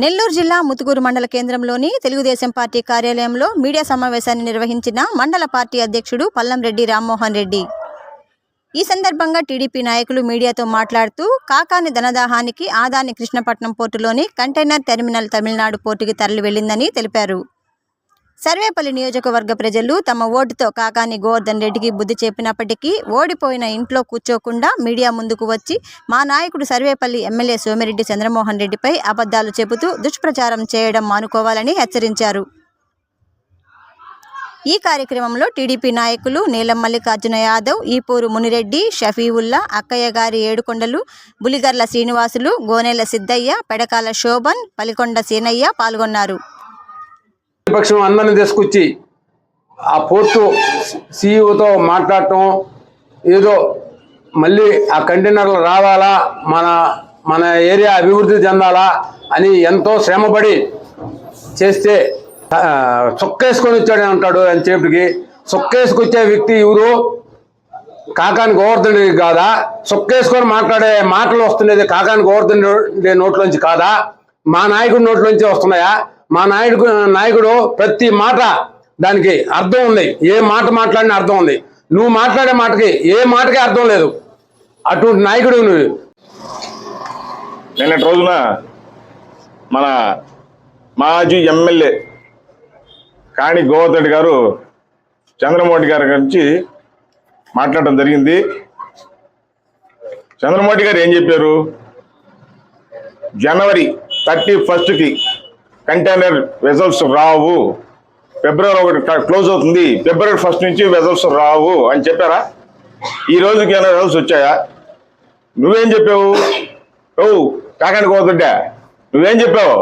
నెల్లూరు జిల్లా ముతుకూరు మండల కేంద్రంలోని తెలుగుదేశం పార్టీ కార్యాలయంలో మీడియా సమావేశాన్ని నిర్వహించిన మండల పార్టీ అధ్యక్షుడు పల్లంరెడ్డి రామ్మోహన్ రెడ్డి. ఈ సందర్భంగా టీడీపీ నాయకులు మీడియాతో మాట్లాడుతూ కాకాని ధనదాహానికి ఆదాని కృష్ణపట్నం పోర్టులోని కంటైనర్ టెర్మినల్ తమిళనాడు పోర్టుకి తరలి వెళ్ళిందని తెలిపారు. సర్వేపల్లి నియోజకవర్గ ప్రజలు తమ ఓటుతో కాకాని గోవర్ధన్ రెడ్డికి బుద్ధి చెప్పినప్పటికీ ఓడిపోయిన ఇంట్లో కూర్చోకుండా మీడియా ముందుకు వచ్చి మా నాయకుడు సర్వేపల్లి ఎమ్మెల్యే సోమిరెడ్డి చంద్రమోహన్ రెడ్డిపై అబద్ధాలు చెబుతూ దుష్ప్రచారం చేయడం మానుకోవాలని హెచ్చరించారు. ఈ కార్యక్రమంలో టీడీపీ నాయకులు నీలం మల్లికార్జున యాదవ్ ఈపూరు మునిరెడ్డి షఫీవుల్లా అక్కయ్య గారి ఏడుకొండలు బులిగర్ల శ్రీనివాసులు గోనెల సిద్ధయ్య పెడకాల శోభన్ పలికొండ సీనయ్య పాల్గొన్నారు. ప్రతిపక్షం అందరిని తీసుకొచ్చి ఆ పోర్టు సీఈఓతో మాట్లాడటం ఏదో మళ్ళీ ఆ కంటైనర్లు రావాలా మన మన ఏరియా అభివృద్ధి చెందాలా అని ఎంతో శ్రమపడి చేస్తే చొక్కేసుకొని వచ్చాడని అంటాడు అని చెప్పటికి చొక్కేసుకొచ్చే వ్యక్తి ఎవరు? కాకాని గోవర్ధన్ రెడ్డి కాదా? చొక్కేసుకొని మాట్లాడే మాటలు వస్తుండేది కాకాని గోవర్ధన్ రెడ్డి నోట్లోంచి కాదా? మా నాయకుడి నోట్లోంచి వస్తున్నాయా? మా నాయకుడు నాయకుడు ప్రతి మాట దానికి అర్థం ఉంది. ఏ మాట మాట్లాడిన అర్థం ఉంది. నువ్వు మాట్లాడే మాటకి ఏ మాటకి అర్థం లేదు. అటువంటి నాయకుడు నువ్వు. నిన్నటి రోజున మన మాజీ ఎమ్మెల్యే కాణి గోవర్ధన్ గారు చంద్రమోహన్ గారి గురించి మాట్లాడటం జరిగింది. చంద్రమోహన్ గారు ఏం చెప్పారు? జనవరి థర్టీ ఫస్ట్కి కంటైనర్ రిజల్ట్స్ రావు. ఫిబ్రవరి ఒకటి క్లోజ్ అవుతుంది. ఫిబ్రవరి ఫస్ట్ నుంచి వెజల్స్ రావు అని చెప్పారా? ఈ రోజుకి ఏమైనా వెజల్స్ వచ్చాయా? నువ్వేం చెప్పావు? ఓ కాకండి కోతుంటే నువ్వేం చెప్పావు?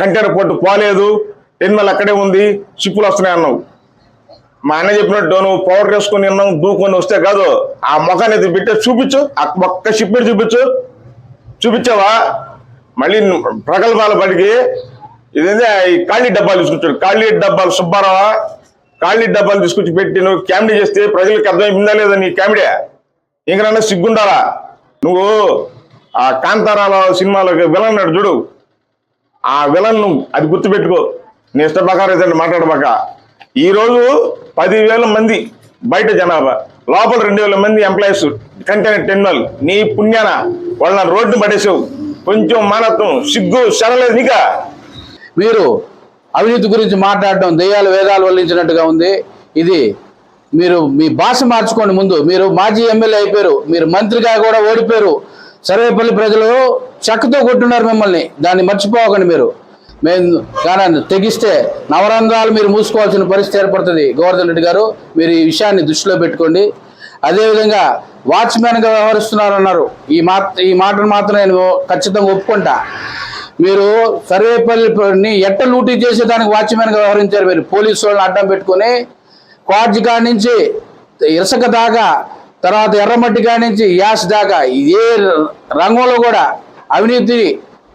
కంటైనర్ పోర్టు పోలేదు. టెర్మినల్ అక్కడే ఉంది. షిప్పులు వస్తున్నాయి అన్నావు. మా అన్న చెప్పినట్టు నువ్వు పౌడర్ వేసుకొని అన్నావు దూకొని వస్తే కాదు. ఆ మొఖాన్ని ఎత్తి పెట్టే చూపించు. ఆ మొక్క షిప్ చూపించు. చూపించావా? మళ్ళీ ప్రగల్భాల పడికి ఇదేంటే ఈ ఖాళీ డబ్బాలు తీసుకొచ్చాడు ఖాళీ డబ్బాలు సుబ్బారావా ఖాళీ డబ్బాలు తీసుకొచ్చి పెట్టి నువ్వు కామెడీ చేస్తే ప్రజలకు అర్థమైందా లేదా నీ కామెడీ? ఇంకనన్నా సిగ్గుండాలా? నువ్వు ఆ కాంతారాల సినిమాలో విలన్ నాడు చూడు. ఆ విలన్ అది గుర్తుపెట్టుకో. నీ ఇష్ట ప్రకారం మాట్లాడబాక. ఈ రోజు పదివేల మంది బయట జనాభా లోపల రెండు వేల మంది ఎంప్లాయీస్ కంటైనర్ టెర్మినల్ నీ పుణ్యాన వాళ్ళ రోడ్డు పడేసావు. కొంచెం మనత్వం సిగ్గు శరలేదు నీకా. మీరు అవినీతి గురించి మాట్లాడడం దెయ్యాలు వేదాలు వల్లించినట్టుగా ఉంది. ఇది మీరు మీ భాష మార్చుకోండి ముందు. మీరు మాజీ ఎమ్మెల్యే అయిపోయారు. మీరు మంత్రిగా కూడా ఓడిపోయారు. సర్వేపల్లి ప్రజలు చెక్కతో కొట్టున్నారు మిమ్మల్ని. దాన్ని మర్చిపోకండి మీరు. మేము కానీ తెగిస్తే నవరంధ్రాలు మీరు మూసుకోవాల్సిన పరిస్థితి ఏర్పడుతుంది. గోవర్ధన్ రెడ్డి గారు మీరు ఈ విషయాన్ని దృష్టిలో పెట్టుకోండి. అదేవిధంగా వాచ్మెన్గా వ్యవహరిస్తున్నారన్నారు. ఈ మా ఈ మాటను మాత్రం నేను ఖచ్చితంగా ఒప్పుకుంటా. మీరు సర్వేపల్లిని ఎట్ట లూటీ చేసేదానికి వాచ్మెన్గా వ్యవహరించారు మీరు? పోలీసు వాళ్ళని అడ్డం పెట్టుకుని క్వాడ్జ్ కాడి నుంచి ఇసుక దాకా తర్వాత ఎర్రమట్టి కాడి నుంచి యాస్ దాకా ఏ రంగంలో కూడా అవినీతి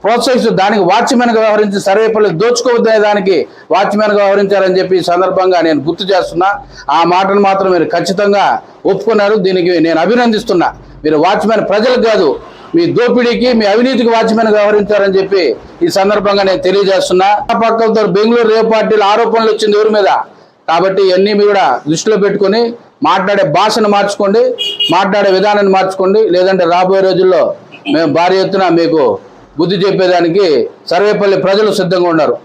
ప్రోత్సహిస్తూ దానికి వాచ్మెన్గా వ్యవహరించి సర్వేపల్లి దోచుకోవద్దనే దానికి వాచ్మెన్గా వ్యవహరించారని చెప్పి ఈ సందర్భంగా నేను గుర్తు చేస్తున్నా. ఆ మాటను మాత్రం మీరు ఖచ్చితంగా ఒప్పుకున్నారు. దీనికి నేను అభినందిస్తున్నా. మీరు వాచ్మెన్ ప్రజలకు కాదు. మీ దోపిడీకి మీ అవినీతికి వాచ్మెన్ వ్యవహరించారని చెప్పి ఈ సందర్భంగా నేను తెలియజేస్తున్నా. ఆ పక్కలతో బెంగళూరు రేవ్ పార్టీలు ఆరోపణలు వచ్చింది ఎవరి మీద? కాబట్టి ఇవన్నీ మీరు కూడా దృష్టిలో పెట్టుకొని మాట్లాడే భాషను మార్చుకోండి. మాట్లాడే విధానాన్ని మార్చుకోండి. లేదంటే రాబోయే రోజుల్లో మేము భారీ ఎత్తున మీకు బుద్ధి చెప్పేదానికి సర్వేపల్లి ప్రజలు సిద్ధంగా ఉన్నారు.